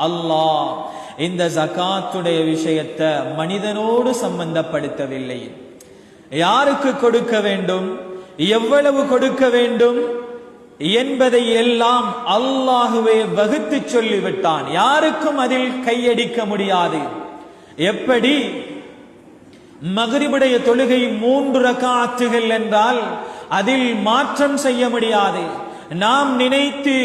அல்லாஹ். இந்த ஜகாத்துடைய விஷயத்தை மனிதனோடு சம்பந்தப்படுத்தவில்லை. யாருக்கு கொடுக்க வேண்டும்? எவ்வளவு கொடுக்க வேண்டும்? என்பதை எல்லாம் அல்லாஹுவே வகுத்து சொல்லிவிட்டான். யாருக்கும் அதில் கையடிக்க முடியாது. எப்படி? மகரிபுடைய தொழுகை மூன்று ரகாத்துகள் என்றால் அதில் மாற்றம் செய்ய முடியாது. நாம் நினைத்து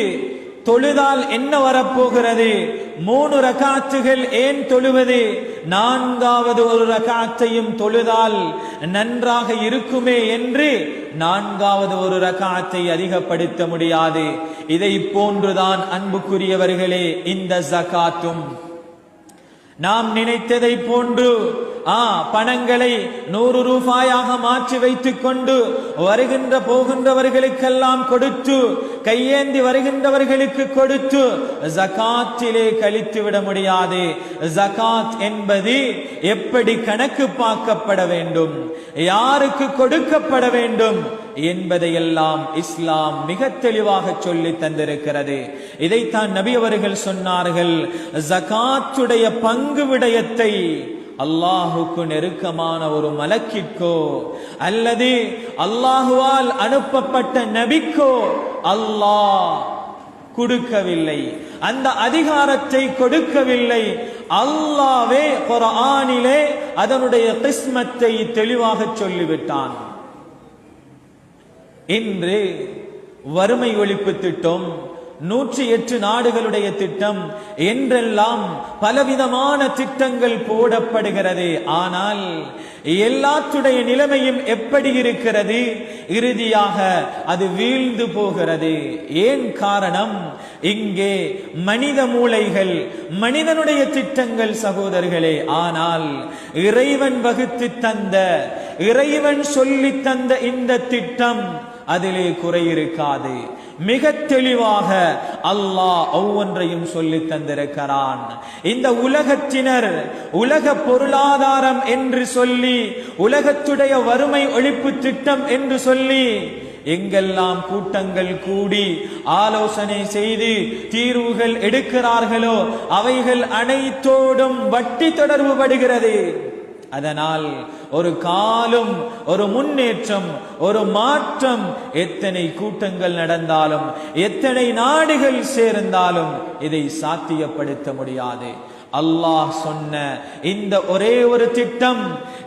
தொழுதால் என்ன வரப்போகிறது? மூணு ரகாத்துகள் ஏன் தொழுவது? நான்காவது ஒரு ரகாத்தையும் தொழுதால் நன்றாக இருக்குமே என்று நான்காவது ஒரு ரகாத்தை அதிகப்படுத்த முடியாது. இதை போன்றுதான் அன்புக்குரியவர்களே இந்த ஜகாத்தும் நாம் நினைத்ததை போன்று ஆ பணங்களை நூறு ரூபாயாக மாற்றி வைத்துக் கொண்டு வருகின்ற போகின்றவர்களுக்கெல்லாம் கொடுத்து கையேந்தி வருகின்றவர்களுக்கு கொடுத்து ஜகாத்திலே கழித்து விட முடியாது. ஜகாத் என்பது எப்படி கணக்கு பார்க்கப்பட வேண்டும் யாருக்கு கொடுக்கப்பட வேண்டும் என்பதையெல்லாம் இஸ்லாம் மிக தெளிவாக சொல்லி தந்திருக்கிறது. இதைத்தான் நபி அவர்கள் சொன்னார்கள் ஜகாத்துடைய பங்கு விடயத்தை அல்லாஹுக்கு நெருக்கமான ஒரு மலக்கிற்கோ அல்லது அல்லாஹுவால் அனுப்பப்பட்ட நபிக்கோ அல்லாஹ் கொடுக்கவில்லை. அந்த அதிகாரத்தை கொடுக்கவில்லை. அல்லாவே ஆணிலே அதனுடைய கிஸ்மத்தை தெளிவாக சொல்லிவிட்டான். இன்று வறுமை ஒழிப்பு திட்டம் நூற்றி எட்டு நாடுகளுடைய திட்டம் என்றெல்லாம் பலவிதமான திட்டங்கள் போடப்படுகிறது. ஆனால் எல்லாத்துடைய நிலைமையும் எப்படி இருக்கிறது? இறுதியாக அது வீழ்ந்து போகிறது. ஏன் காரணம்? இங்கே மனித மூளைகள் மனிதனுடைய திட்டங்கள் சகோதரர்களே ஆனால் இறைவன் வகுத்து தந்த இறைவன் சொல்லி தந்த இந்த திட்டம் அதிலே குறை இருக்காது மிக தெளிவாக அல்லாஹ் ஒவ்வொன்றையும் சொல்லி தந்திருக்கிறான். இந்த உலகத்தினர் உலக பொருளாதாரம் என்று சொல்லி உலகத்துடைய வறுமை ஒழிப்பு திட்டம் என்று சொல்லி எங்கெல்லாம் கூட்டங்கள் கூடி ஆலோசனை செய்து தீர்வுகள் எடுக்கிறார்களோ அவைகள் அனைத்தோடும் வட்டி தொடர்பு படுகிறது. அதனால் ஒரு காலம் ஒரு முன்னேற்றம் ஒரு மாற்றம் எத்தனை கூட்டங்கள் நடந்தாலும் எத்தனை நாடுகள் சேர்ந்தாலும் இதை சாத்தியப்படுத்த முடியாது. அல்லாஹ் சொன்ன இந்த ஒரே ஒரு திட்டம்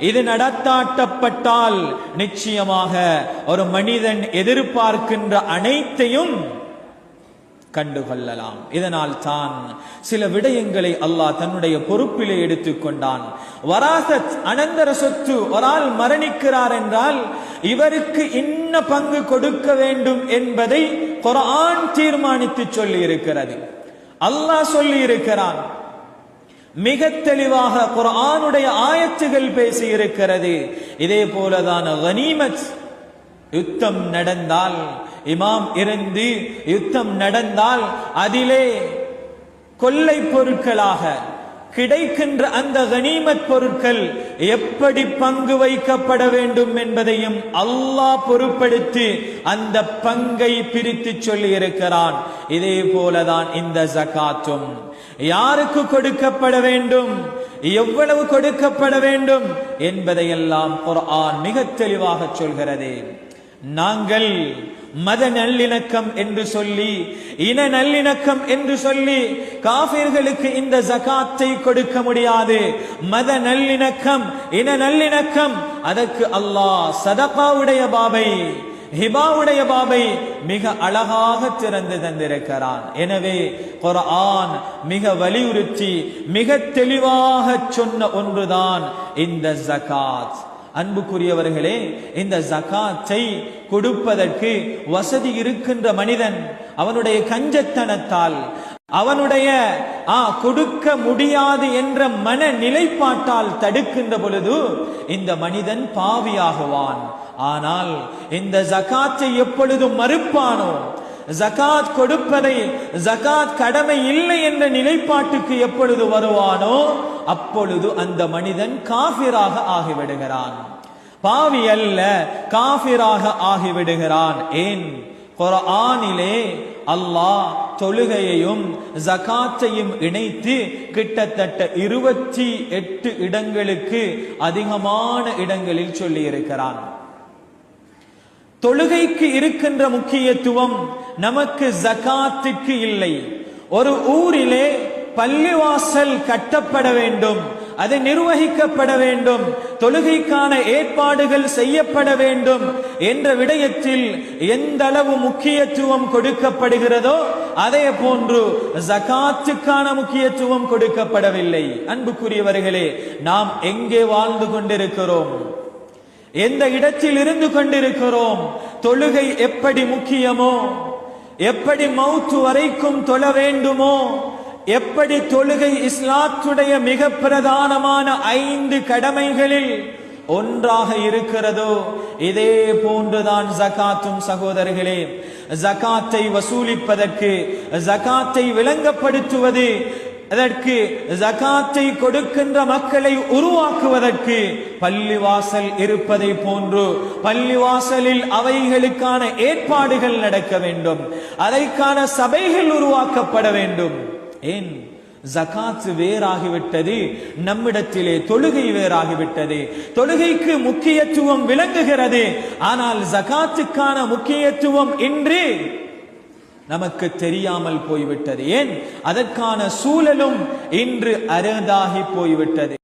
இது நடத்தாட்டப்பட்டால் நிச்சயமாக ஒரு மனிதன் எதிர்பார்க்கின்ற அனைத்தையும் கண்டுகொள்ளலாம். இதனால் தான் சில விடயங்களை அல்லாஹ் தன்னுடைய பொறுப்பிலே எடுத்துக்கொண்டான். வராசத் அனந்தர சொத்து ஒரு ஆள் மரணிக்கிறார் என்றால் இவருக்கு இன்ன பங்கு கொடுக்க வேண்டும் என்பதை குரான் தீர்மானித்து சொல்லி இருக்கிறது அல்லாஹ் சொல்லி இருக்கிறான் மிக தெளிவாக குரானுடைய ஆயத்துகள் பேசி இருக்கிறது இதே போலதான கனிமத் யுத்தம் நடந்தால் இமாம் இருந்து யுத்தம் நடந்தால் அதிலே கொள்ளை பொருட்களாக கிடைக்கின்ற அந்த கனிமத் பொருட்கள் எப்படி பங்கு வைக்கப்பட வேண்டும் என்பதையும் அல்லாஹ் பொருட்படுத்தி அந்த பங்கை பிரித்து சொல்லி இருக்கிறான் இதே போலதான் இந்த ஜகாத்தும் யாருக்கு கொடுக்கப்பட வேண்டும்? எவ்வளவு கொடுக்கப்பட வேண்டும்? என்பதையெல்லாம் குர்ஆன் மிக தெளிவாக சொல்கிறது. நாங்கள் மத நல்லிணக்கம் என்று சொல்லி இன நல்லிணக்கம் என்று சொல்லி காபிர்களுக்கு இந்த ஜகாத்தை கொடுக்க முடியாது. மத நல்லிணக்கம் இன நல்லிணக்கம் அதற்கு அல்லாஹ் சதப்பாவுடைய பாபை ஹிபாவுடைய பாபை மிக அழகாக திறந்து தந்திருக்கிறான். எனவே ஆண் மிக வலியுறுத்தி மிக தெளிவாக சொன்ன ஒன்றுதான் இந்த ஜகாத் அன்புக்குரியவர்களே இந்த ஜகாத்தை கொடுப்பதற்கு வசதி இருக்கின்ற மனிதன் அவனுடைய கஞ்சத்தனத்தால் அவனுடைய ஆ கொடுக்க முடியாது என்ற மன நிலைப்பாட்டால் தடுக்கின்ற பொழுது இந்த மனிதன் பாவியாகுவான். ஆனால் இந்த ஜகாத்தை எப்பொழுதும் மறுப்பானோ ஜகாத் கொடுப்பதை ஜகாத் கடமை இல்லை என்ற நிலைப்பாட்டுக்கு எப்பொழுது வருவானோ அப்பொழுது அந்த மனிதன் காபிராக ஆகிவிடுகிறான். பாவி அல்ல காபிராக ஆகிவிடுகிறான். ஏன்? குரானிலே அல்லாஹ் தொழுகையையும் ஜகாத்தையும் இணைத்து கிட்டத்தட்ட இருபத்தி எட்டு இடங்களுக்கு அதிகமான இடங்களில் சொல்லி இருக்கிறான் தொழுகைக்கு இருக்கின்ற முக்கியத்துவம் நமக்கு ஜகாத்துக்கு இல்லை. ஒரு ஊரிலே பள்ளிவாசல் கட்டப்பட வேண்டும். அது நிர்வகிக்கப்பட வேண்டும். தொழுகைக்கான ஏற்பாடுகள் செய்யப்பட வேண்டும் என்ற விடயத்தில் எந்த அளவு முக்கியத்துவம் கொடுக்கப்படுகிறதோ அதே போன்று ஜகாத்துக்கான முக்கியத்துவம் கொடுக்கப்படவில்லை. அன்புக்குரியவர்களே நாம் எங்கே வாழ்ந்து கொண்டிருக்கிறோம்? எந்த இடத்தில் இருந்து கொண்டிருக்கிறோம்? தொழுகை எப்படி முக்கியமோ? எப்படி மௌத்து வரைக்கும் தொழ வேண்டுமோ? எப்படி தொழுகை இஸ்லாத்துடைய மிக பிரதானமான ஐந்து கடமைகளில் ஒன்றாக இருக்கிறதோ இதே போன்றுதான் ஜகாத்தும் சகோதரர்களே. ஜகாத்தை வசூலிப்பதற்கு ஜகாத்தை விளங்கப்படுத்துவது அதற்கு ஜகாத்தை கொடுக்கின்ற மக்களை உருவாக்குவதற்கு பள்ளிவாசல் இருப்பதை போன்று பள்ளிவாசலில் அவைகளுக்கான ஏற்பாடுகள் நடக்க வேண்டும். அதைக்கான சபைகள் உருவாக்கப்பட வேண்டும். ஏன்? ஜகாத் வேறாகிவிட்டது நம்மிடத்திலே தொழுகை வேறாகிவிட்டது. தொழுகைக்கு முக்கியத்துவம் விளங்குகிறது. ஆனால் ஜகாத்துக்கான முக்கியத்துவம் இன்று நமக்கு தெரியாமல் போய்விட்டது. ஏன்? அதற்கான சூழலும் இன்று அருதாகி போய்விட்டது.